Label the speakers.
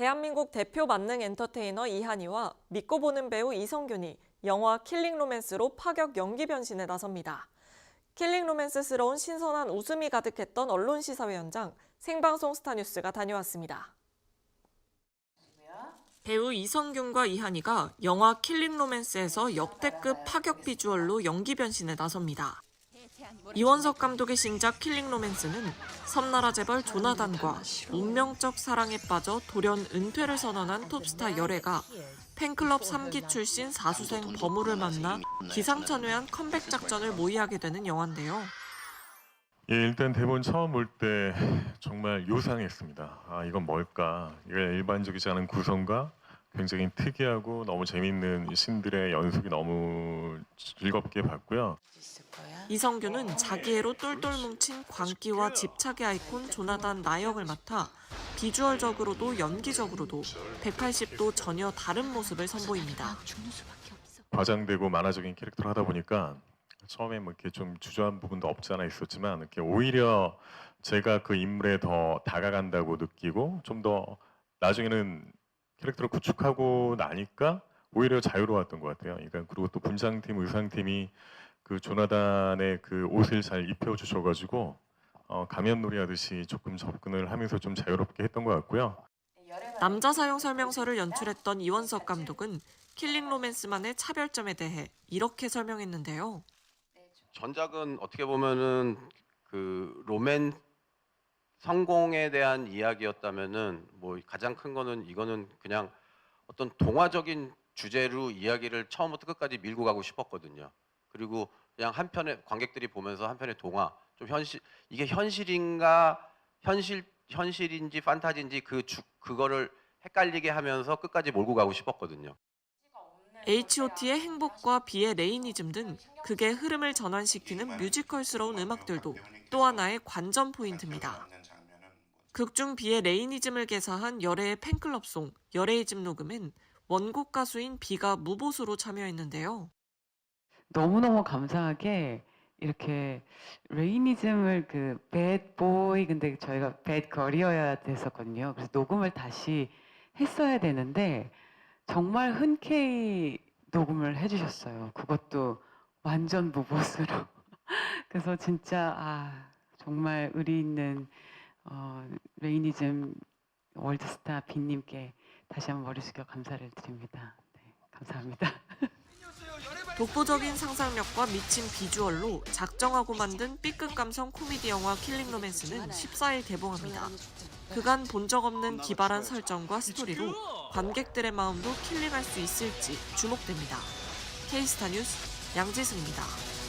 Speaker 1: 대한민국 대표 만능 엔터테이너 이한이와 믿고 보는 배우 이성균이 영화 킬링 로맨스로 파격 연기 변신에 나섭니다. 킬링 로맨스스러운 신선한 웃음이 가득했던 언론 시사회 현장 생방송 스타뉴스가 다녀왔습니다. 배우 이성균과 이한이가 영화 킬링 로맨스에서 역대급 파격 비주얼로 연기 변신에 나섭니다. 이원석 감독의 신작 킬링 로맨스는 섬나라 재벌 조나단과 운명적 사랑에 빠져 돌연 은퇴를 선언한 톱스타 열애가 팬클럽 3기 출신 사수생 버무를 만나 기상천외한 컴백 작전을 모의하게 되는 영화인데요.
Speaker 2: 예, 일단 대본 처음 볼 때 정말 요상했습니다. 아, 이건 뭘까? 이게 일반적이지 않은 구성과 굉장히 특이하고 너무 재밌는 신들의 연속이 너무 즐겁게 봤고요.
Speaker 1: 이성균은 자기애로 똘똘 뭉친 광기와 집착의 아이콘 조나단 나역을 맡아 비주얼적으로도 연기적으로도 180도 전혀 다른 모습을 선보입니다.
Speaker 2: 과장되고 만화적인 캐릭터를 하다 보니까 처음에 뭐 이렇게 좀 주저한 부분도 없지 않아 있었지만 이렇게 오히려 제가 그 인물에 더 다가간다고 느끼고 좀 더 나중에는 캐릭터를 구축하고 나니까 오히려 자유로웠던 것 같아요. 그러니까 그리고 또 분장팀, 의상팀이 그 조나단의 그 옷을 잘 입혀주셔가지고 어, 가면놀이 하듯이 조금 접근을 하면서 좀 자유롭게 했던 것 같고요.
Speaker 1: 남자 사용 설명서를 연출했던 이원석 감독은 킬링 로맨스만의 차별점에 대해 이렇게 설명했는데요.
Speaker 3: 전작은 어떻게 보면은 그 로맨 성공에 대한 이야기였다면은 뭐 가장 큰 거는 이거는 그냥 어떤 동화적인 주제로 이야기를 처음부터 끝까지 밀고 가고 싶었거든요. 그리고 그냥 한편에 관객들이 보면서 한편의 동화 좀 현실 이게 현실인가 현실 현실인지 판타지인지 그 주, 그거를 헷갈리게 하면서 끝까지 몰고 가고 싶었거든요.
Speaker 1: H.O.T의 행복과 비의 레이니즘 등 극의 흐름을 전환시키는 뮤지컬스러운 음악들도 또 하나의 관전 포인트입니다. 극중 비의 레이니즘을 개사한 열애의 팬클럽송 열애의 집 녹음엔 원곡 가수인 비가 무보수로 참여했는데요.
Speaker 4: 너무너무 감사하게 이렇게 레이니즘을 그 배드보이 근데 저희가 배드걸이어야 됐었거든요. 그래서 녹음을 다시 했어야 되는데 정말 흔쾌히 녹음을 해주셨어요. 그것도 완전 무보수로. 그래서 진짜 아 정말 의리 있는 어, 레이니즘 월드스타 빈님께 다시 한번 머리 숙여 감사를 드립니다. 네, 감사합니다.
Speaker 1: 독보적인 상상력과 미친 비주얼로 작정하고 만든 B급 감성 코미디 영화 킬링 로맨스는 14일 개봉합니다. 그간 본 적 없는 기발한 설정과 스토리로 관객들의 마음도 킬링할 수 있을지 주목됩니다. K스타 뉴스 양지승입니다.